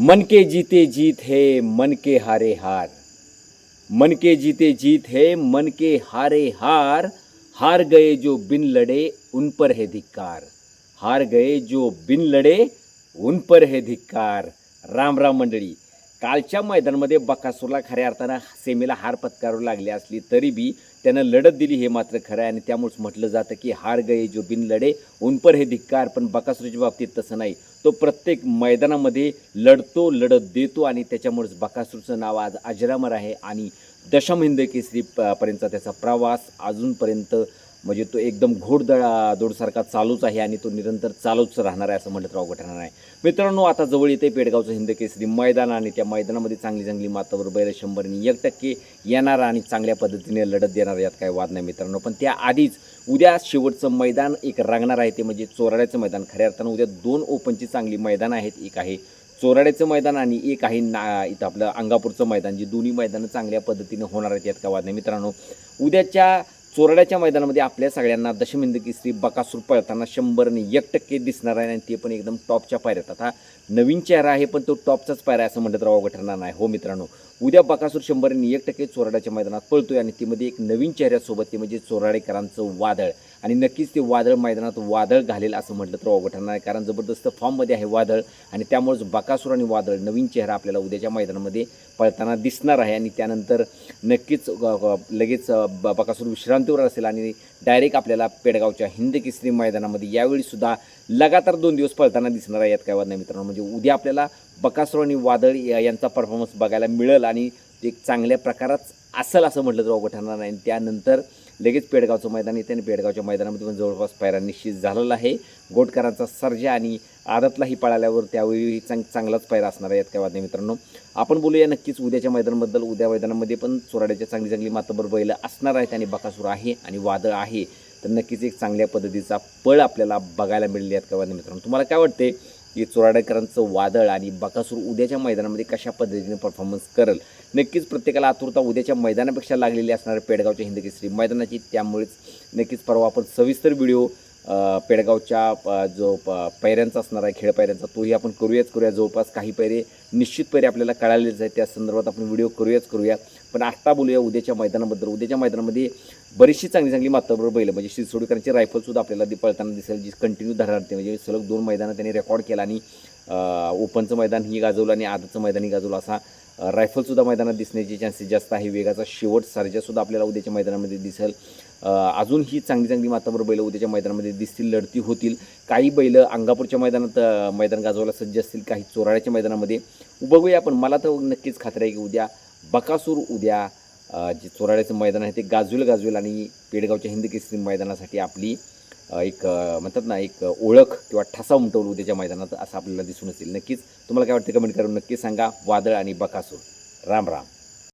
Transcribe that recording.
मन के जीते जीत है मन के हारे हार। मन के जीते जीत है मन के हारे हार। हार गए जो बिन लड़े उन पर है धिक्कार। हार गए जो बिन लड़े उन पर है धिक्कार। राम राम मंडळी। कालच्या मैदानामध्ये बकासूरला खऱ्या अर्थानं सेमीला हार पत्करावी लागली असली तरी बी त्यानं लढत दिली हे मात्र खरं आहे. आणि त्यामुळेच म्हटलं जातं की हार गए जो बिन लढे उनपर हे धिक्कार पण बकासूरच्या बाबतीत तसं नाही. तो प्रत्येक मैदानामध्ये लढतो लढत देतो आणि त्याच्यामुळेच बकासूरचं नाव आज अजरामर आहे. आणि दशम हिंद केसरी पर्यंतचा त्याचा प्रवास अजूनपर्यंत म्हणजे तो एकदम घोडदळा दोडसारखा चालूच आहे आणि तो निरंतर चालूच राहणार आहे असं म्हटलं तर अवघड राहणार आहे. मित्रांनो आता जवळ येते पेडगावचं हिंदकेसरी मैदान आणि त्या मैदानामध्ये चांगली चांगली मातावर बैल शंभरनी एक टक्के येणार आणि चांगल्या पद्धतीने लढत देणार यात काही वाद नाही मित्रांनो. पण त्या आधीच उद्या शेवटचं मैदान एक रांगणार आहे ते म्हणजे चोराड्याचं मैदान. खऱ्या अर्थानं उद्या दोन ओपनची चांगली मैदान आहेत. एक आहे चोराड्याचं मैदान आणि एक आहे ना इथं आपलं अंगापूरचं मैदान. जी दोन्ही मैदानं चांगल्या पद्धतीनं होणार आहेत यात का वाद नाही मित्रांनो. उद्याच्या चोरड्याच्या मैदानामध्ये आपल्या सगळ्यांना दशमिंदकी श्री बकासूर पळताना शंभरने एक टक्के दिसणार आहे आणि ते पण एकदम टॉपच्या पायऱ्यात. आता नवीन चेहरा आहे पण तो टॉपचाच पायरा आहे असं म्हटलं तर अवघड ठरणार नाही. हो मित्रांनो उद्या बकासूर शंभरने एक टक्के चोरड्याच्या मैदानात पळतोय आणि तीमध्ये एक नवीन चेहऱ्यासोबत ते म्हणजे चोराडेकरांचं वादळ. आणि नक्कीच ते वादळ मैदानात वादळ घालेल असं म्हटलं तर अवघड ठरणार आहे. कारण जबरदस्त फॉर्ममध्ये आहे वादळ आणि त्यामुळेच बकासूर आणि वादळ नवीन चेहरा आपल्याला उद्याच्या मैदानामध्ये पळताना दिसणार आहे. आणि त्यानंतर नक्कीच लगेच ब- बकासूर विश्रांतीवर असेल आणि डायरेक्ट आपल्याला पेडगावच्या हिंद केसरी मैदानामध्ये यावेळीसुद्धा लगातार दोन दिवस पळताना दिसणार आहे यात काय वाद नाही मित्रांनो. म्हणजे उद्या आपल्याला बकासूर आणि वादळ या- यांचा परफॉर्मन्स बघायला मिळेल आणि एक चांगल्या प्रकारात असेल असं म्हटलं तर अवघड ठरणार नाही. त्यानंतर लगेच पेडगावचं मैदान येते आणि पेडगावच्या मैदानामध्ये पण जवळपास पायरा निश्चित झालेला आहे. गोटकरांचा सर्जा आणि आदतलाही पळाल्यावर त्यावेळी चांग चांगलाच पायरा असणार आहे यात काय वाद मित्रांनो. आपण बोलूया नक्कीच उद्याच्या मैदानाबद्दल. उद्या मैदानामध्ये पण चोराड्याच्या चांगली चांगली मातबर बैल असणार आहेत आणि बकासूर आहे आणि वादळ आहे. तर नक्कीच एक चांगल्या पद्धतीचा पळ आपल्याला बघायला मिळेल यात काय वाद मित्रांनो. तुम्हाला काय वाटते की चोराडेकरांचं वादळ आणि बकासूर उद्याच्या मैदानामध्ये कशा पद्धतीने परफॉर्मन्स करेल? नक्कीच प्रत्येकाला आतुरता उद्याच्या मैदानापेक्षा लागलेली असणाऱ्या पेडगावच्या हिंदकेसरी मैदानाची त्यामुळेच नक्कीच परवा आपण सविस्तर व्हिडिओ पेडगावच्या जो प पैऱ्यांचा असणार आहे खेळ पैऱ्यांचा तोही आपण करूयाच करूया. जवळपास काही पैरे निश्चित पैरे आपल्याला कळालेच आहेत. त्या संदर्भात आपण व्हिडिओ करूयाच करूया. पण आत्ता बोलूया उद्याच्या मैदानाबद्दल. उद्याच्या मैदानामध्ये बरीचशी चांगली चांगली माताबरोबर बैल म्हणजे शिरसोडकरांची रायफलसुद्धा आपल्याला ती पळताना दिसेल जी कंटिन्यू धरणारते म्हणजे सलग दोन मैदानं त्यांनी रेकॉर्ड केला आणि ओपनचं मैदान ही गाजवलं आणि आदचं मैदानही गाजवलं असा रायफलसुद्धा मैदानात दिसण्याचे चान्सेस जास्त आहे. वेगाचा शेवट सर्जासुद्धा आपल्याला उद्याच्या मैदानामध्ये दिसेल. अजूनही अजून ही चांगली चांगली माताबर बैल उद्याच्या मैदानामध्ये दिसतील लढती होतील. काही बैलं अंगापूरच्या मैदानात मैदान गाजवायला सज्ज असतील काही चोराळ्याच्या मैदानामध्ये. बघूया पण मला तर नक्कीच खात्री आहे की उद्या बकासूर उद्या जे चोराड्याचं मैदान आहे ते गाजवेल गाजवेल आणि पेडगावच्या हिंदकेसरी मैदानासाठी आपली एक म्हणतात ना एक ओळख किंवा ठसा उमटवलं उद्याच्या मैदानात असं आपल्याला दिसून येईल नक्कीच तुम्हाला काय वाटतं कमेंट करून नक्की सांगा. वादळ आणि बकासूर. राम राम.